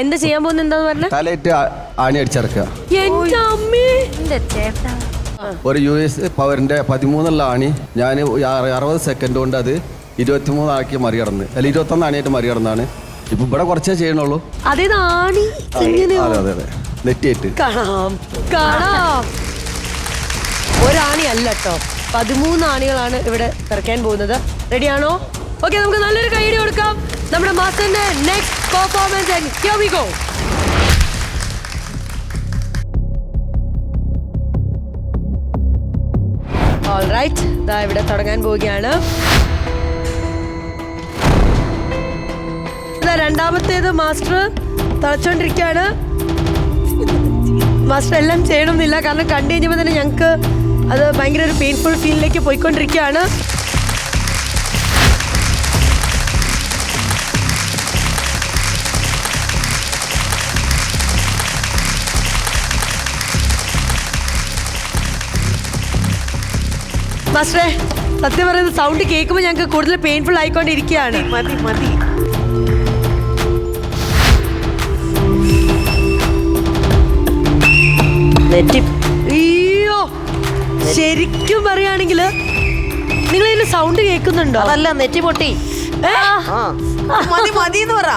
എന്താ ചെയ്യാൻ പോകുന്നത് എന്താന്ന് പറഞ്ഞ? തലയിട്ട് ആണി അടിച്ചിറക്കുക എന്റെ അമ്മേ. എന്റെ ചേട്ടാ. ഒരു യു എസ് പവറിന്റെ പതിമൂന്നുള്ള ആണി ഞാൻ അറുപത് സെക്കൻഡ് കൊണ്ട് അത് ഇരുപത്തിമൂന്നാക്കി മറികടന്ന്. അല്ല ഇരുപത്തൊന്ന് ആണിയായിട്ട് മറികടന്നാണ്. ഇപ്പൊ ഇവിടെ കുറച്ചേ ചെയ്യണുള്ളൂ അതേത് ആണി എങ്ങനെയോ അതെ അതെ അതെ. നെറ്റിയിട്ട് കാണാം കാണാം. ഒരാണി അല്ല കേട്ടോ പതിമൂന്ന് ആണികളാണ് ഇവിടെ പിറക്കാൻ പോകുന്നത്. റെഡിയാണോ ഓക്കെ നമുക്ക് നല്ലൊരു കൈയടി കൊടുക്കാം. നമ്മുടെ മാസ്റ്ററിന്റെ next performance here we go alright ദാ ഇവിടെ തുടങ്ങാൻ പോവുകയാണ്. ഇതാ രണ്ടാമത്തേത് മാസ്റ്റർ തളച്ചോണ്ടിരിക്കുകയാണ്. മാസ്റ്റർ എല്ലാം ചെയ്യണമെന്നില്ല കാരണം കണ്ടു കഴിഞ്ഞപ്പോൾ തന്നെ ഞങ്ങൾക്ക് അത് ഭയങ്കര ഒരു പെയിൻഫുൾ ഫീലിലേക്ക് പോയിക്കൊണ്ടിരിക്കുകയാണ്. മാസ്റ്ററെ സത്യം പറയുന്നത് സൗണ്ട് കേൾക്കുമ്പോൾ ഞങ്ങൾക്ക് കൂടുതൽ പെയിൻഫുൾ ആയിക്കൊണ്ടിരിക്കുകയാണ് മതി മതി. അയ്യോ ശരിക്കും പറയുകയാണെങ്കിൽ നിങ്ങൾ ഇതിന് സൗണ്ട് കേൾക്കുന്നുണ്ടോ? അതല്ല നെറ്റി പൊട്ടി മതി മതി എന്ന് പറ.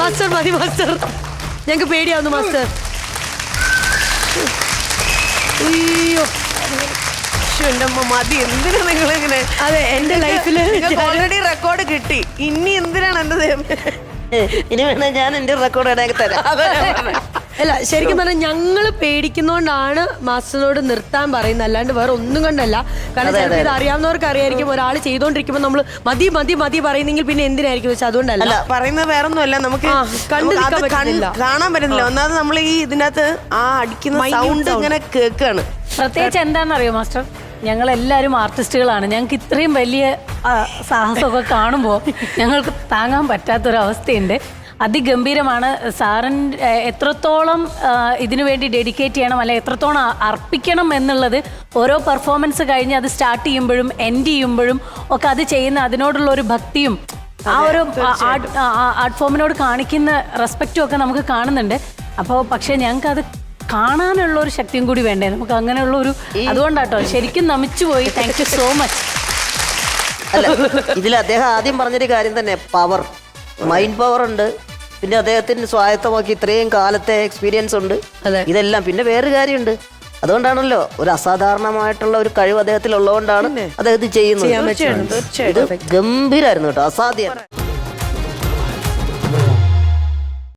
ഞങ്ങക്ക് മാസ്റ്റർ മാസ്റ്റർ പേടിയാവുന്നു മാസ്റ്റർ മതി എന്തിനാ നിങ്ങൾ ഇങ്ങനെ അതെ എന്റെ ലൈഫിൽ ഓൾറെഡി റെക്കോർഡ് കിട്ടി ഇനി എന്തിനാണ് എന്റെ ഇനി വേണേ ഞാൻ എന്റെ റെക്കോർഡ് ഇടയാക്കി തരാം അല്ല ശരിക്കും പറഞ്ഞാൽ ഞങ്ങൾ പേടിക്കുന്നോണ്ടാണ് മാസ്റ്ററിനോട് നിർത്താൻ പറയുന്നത്. അല്ലാണ്ട് വേറെ ഒന്നും കൊണ്ടല്ല. കാരണം ചിലപ്പോൾ ഇത് അറിയാവുന്നവർക്ക് അറിയായിരിക്കും ഒരാൾ ചെയ്തോണ്ടിരിക്കുമ്പോൾ നമ്മൾ മതി മതി മതി പറയുന്നെങ്കിൽ പിന്നെ എന്തിനായിരിക്കും? വെച്ചാൽ അതുകൊണ്ടല്ല. അല്ല പറയുന്നത് വേറൊന്നുമല്ല. നമുക്ക് ആ, കണ്ടു നമുക്ക് നിൽക്കാൻ അത് കാണാൻ പറ്റുന്നില്ല ഒന്നാമത് നമ്മൾ ഈ ഇതിനകത്ത് ആ അടിക്കുന്ന സൗണ്ട് sound. ഇങ്ങനെ കേൾക്കാണ്. പ്രത്യേകിച്ച് എന്താണെന്നറിയോ മാസ്റ്റർ? ഞങ്ങൾ എല്ലാവരും ആർട്ടിസ്റ്റുകളാണ്. ഞങ്ങൾക്ക് ഇത്രയും വലിയ സാഹസമൊക്കെ കാണുമ്പോൾ ഞങ്ങൾക്ക് താങ്ങാൻ പറ്റാത്തൊരവസ്ഥയുണ്ട്. അതിഗംഭീരമാണ്. സാറൻ എത്രത്തോളം ഇതിനു വേണ്ടി ഡെഡിക്കേറ്റ് ചെയ്യണം അല്ലെ എത്രത്തോളം അർപ്പിക്കണം എന്നുള്ളത് ഓരോ പെർഫോമൻസ് കഴിഞ്ഞ് അത് സ്റ്റാർട്ട് ചെയ്യുമ്പോഴും എൻഡ് ചെയ്യുമ്പോഴും ഒക്കെ അത് ചെയ്യുന്ന അതിനോടുള്ള ഒരു ഭക്തിയും ആ ഒരു ആർട്ട് ആർട്ട് ഫോമിനോട് കാണിക്കുന്ന റെസ്പെക്റ്റും ഒക്കെ നമുക്ക് കാണുന്നുണ്ട്. അപ്പോൾ പക്ഷേ ഞങ്ങൾക്ക് അത് കാണാനുള്ള ഒരു ശക്തിയും കൂടി വേണ്ടേ? നമുക്ക് അങ്ങനെയുള്ള ഒരു അതുകൊണ്ടാട്ടോ ശരിക്കും നമിച്ചു പോയി. താങ്ക് യു സോ മച്ച് അല്ല ഇതിൽ അദ്ദേഹം ആദ്യം പറഞ്ഞൊരു കാര്യം തന്നെ പവർ മൈൻഡ് പവർ ഉണ്ട്. പിന്നെ അദ്ദേഹത്തിന് സ്വായത്തമാക്കി ഇത്രയും കാലത്തെ എക്സ്പീരിയൻസ് ഉണ്ട്. അതെ. ഇതെല്ലാം പിന്നെ വേറൊരു കാര്യമുണ്ട്. അതുകൊണ്ടാണല്ലോ ഒരു അസാധാരണമായിട്ടുള്ള ഒരു കഴിവ് അദ്ദേഹത്തിൽ ഉള്ളതുകൊണ്ടാണ് അദ്ദേഹം ഇത് ചെയ്യുന്നത്. ഇത് ഗംഭീരായിരുന്നു കേട്ടോ. അസാധ്യം